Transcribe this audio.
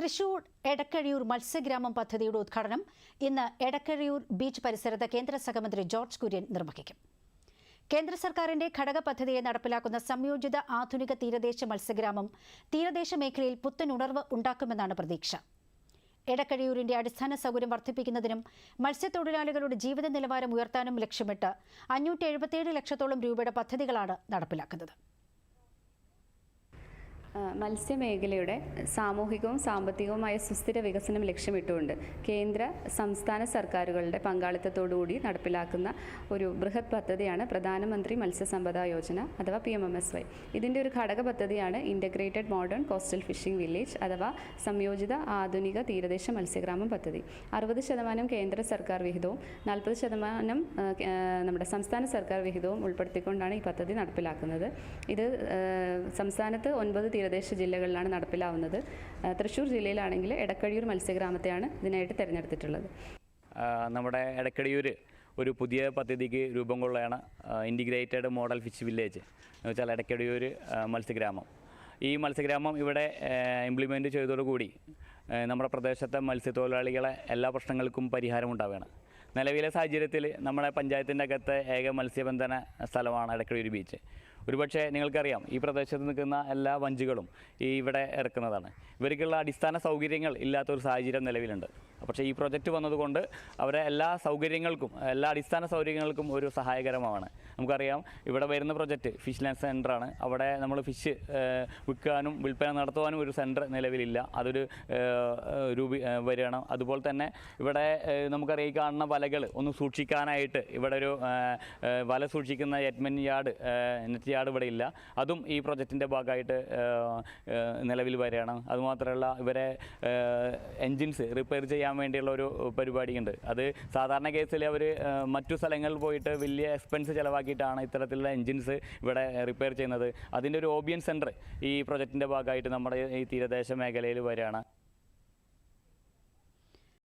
തൃശൂർ എടക്കഴിയൂർ മത്സ്യഗ്രാമം പദ്ധതിയുടെ ഉദ്ഘാടനം ഇന്ന് എടക്കഴിയൂർ ബീച്ച് പരിസരത്ത് കേന്ദ്ര സഹമന്ത്രി ജോർജ് കുര്യൻ നിർവഹിക്കും. കേന്ദ്ര സർക്കാരിന്റെ ഘടക പദ്ധതിയെ നടപ്പിലാക്കുന്ന സംയോജിത ആധുനിക തീരദേശ മത്സ്യഗ്രാമം തീരദേശ മേഖലയിൽ പുത്തൻ ഉണർവ് ഉണ്ടാക്കുമെന്നാണ് പ്രതീക്ഷ. എടക്കഴിയൂരിന്റെ അടിസ്ഥാന സൗകര്യം വർദ്ധിപ്പിക്കുന്നതിനും മത്സ്യത്തൊഴിലാളികളുടെ ജീവിത നിലവാരം ഉയർത്താനും ലക്ഷ്യമിട്ട് അഞ്ഞൂറ്റി ലക്ഷത്തോളം രൂപയുടെ പദ്ധതികളാണ് നടപ്പിലാക്കുന്നത്. മത്സ്യമേഖലയുടെ സാമൂഹികവും സാമ്പത്തികവുമായ സുസ്ഥിര വികസനം ലക്ഷ്യമിട്ടുകൊണ്ട് കേന്ദ്ര സംസ്ഥാന സർക്കാരുകളുടെ പങ്കാളിത്തത്തോടുകൂടി നടപ്പിലാക്കുന്ന ഒരു ബൃഹത് പദ്ധതിയാണ് പ്രധാനമന്ത്രി മത്സ്യസമ്പദാ യോജന അഥവാ P M M S Y. ഇതിന്റെ ഒരു ഘടക പദ്ധതിയാണ് integrated modern coastal fishing village അഥവാ സംയോജിത ആധുനിക തീരദേശ മത്സ്യഗ്രാമം പദ്ധതി. അറുപത് ശതമാനം കേന്ദ്ര സർക്കാർ വിഹിതവും നാൽപ്പത് ശതമാനം നമ്മുടെ സംസ്ഥാന സർക്കാർ വിഹിതവും ഉൾപ്പെടുത്തിക്കൊണ്ടാണ് ഈ പദ്ധതി നടപ്പിലാക്കുന്നത്. ഇത് സംസ്ഥാനത്ത് ഒൻപത് തീരദേശ ജില്ലകളിലാണ് നടപ്പിലാവുന്നത്. തൃശ്ശൂർ ജില്ലയിലാണെങ്കിൽ എടക്കഴിയൂർ മത്സ്യഗ്രാമത്തെയാണ് ഇതിനായിട്ട് തിരഞ്ഞെടുത്തിട്ടുള്ളത്. നമ്മുടെ എടക്കടിയൂര് ഒരു പുതിയ പദ്ധതിക്ക് രൂപം കൊള്ളുകയാണ് ഇന്റിഗ്രേറ്റഡ് മോഡൽ ഫിഷ് വില്ലേജ് എന്ന് വെച്ചാൽ എടക്കടിയൂർ മത്സ്യഗ്രാമം. ഈ മത്സ്യഗ്രാമം ഇവിടെ ഇംപ്ലിമെന്റ് ചെയ്തതോടുകൂടി നമ്മുടെ പ്രദേശത്തെ മത്സ്യത്തൊഴിലാളികളെ എല്ലാ പ്രശ്നങ്ങൾക്കും പരിഹാരമുണ്ടാവുകയാണ് നിലവിലെ സാഹചര്യത്തിൽ നമ്മുടെ പഞ്ചായത്തിന്റെ അകത്തെ ഏക മത്സ്യബന്ധന സ്ഥലമാണ് എടക്കടിയൂർ ബീച്ച് ഒരുപക്ഷെ നിങ്ങൾക്കറിയാം ഈ പ്രദേശത്ത് നിൽക്കുന്ന എല്ലാ വഞ്ചികളും ഈ ഇവിടെ ഇറക്കുന്നതാണ്. ഇവർക്കുള്ള അടിസ്ഥാന സൗകര്യങ്ങൾ ഇല്ലാത്തൊരു സാഹചര്യം നിലവിലുണ്ട്. പക്ഷേ ഈ പ്രൊജക്റ്റ് വന്നതുകൊണ്ട് അവരെ എല്ലാ സൗകര്യങ്ങൾക്കും എല്ലാ അടിസ്ഥാന സൗകര്യങ്ങൾക്കും ഒരു സഹായകരമാണ്. നമുക്കറിയാം ഇവിടെ വരുന്ന പ്രൊജക്റ്റ് ഫിഷ് ലാൻഡ് സെന്ററാണ് അവിടെ നമ്മൾ ഫിഷ് വിൽക്കാനും വിൽപ്പന നടത്തുവാനും ഒരു സെന്റർ നിലവിലില്ല. അതൊരു രൂപ വരികയാണ്. അതുപോലെ തന്നെ ഇവിടെ നമുക്കറിയാം ഈ കാണുന്ന വലകൾ ഒന്ന് സൂക്ഷിക്കാനായിട്ട് ഇവിടെ ഒരു വല സൂക്ഷിക്കുന്ന യറ്റ്മൻ യാർഡ് നെറ്റ് യാർഡ് ഇവിടെ ഇല്ല. അതും ഈ പ്രൊജക്റ്റിന്റെ ഭാഗമായിട്ട് നിലവിൽ വരികയാണ്. അതുമാത്രമല്ല ഇവരെ എൻജിൻസ് റിപ്പയർ ചെയ്യാൻ വേണ്ടിയുള്ള ഒരു പരിപാടിയുണ്ട്. അത് സാധാരണ കേസിൽ അവർ മറ്റു സ്ഥലങ്ങളിൽ പോയിട്ട് വലിയ എക്സ്പെൻസ് ചിലവാക്കിയിട്ടാണ് ഇത്തരത്തിലുള്ള എൻജിൻസ് ഇവിടെ റിപ്പയർ ചെയ്യുന്നത്. അതിന്റെ ഒരു ഓബിയൻ സെന്റർ ഈ പ്രൊജക്റ്റിന്റെ ഭാഗമായിട്ട് നമ്മുടെ ഈ തീരദേശ മേഖലയിൽ വരികയാണ്.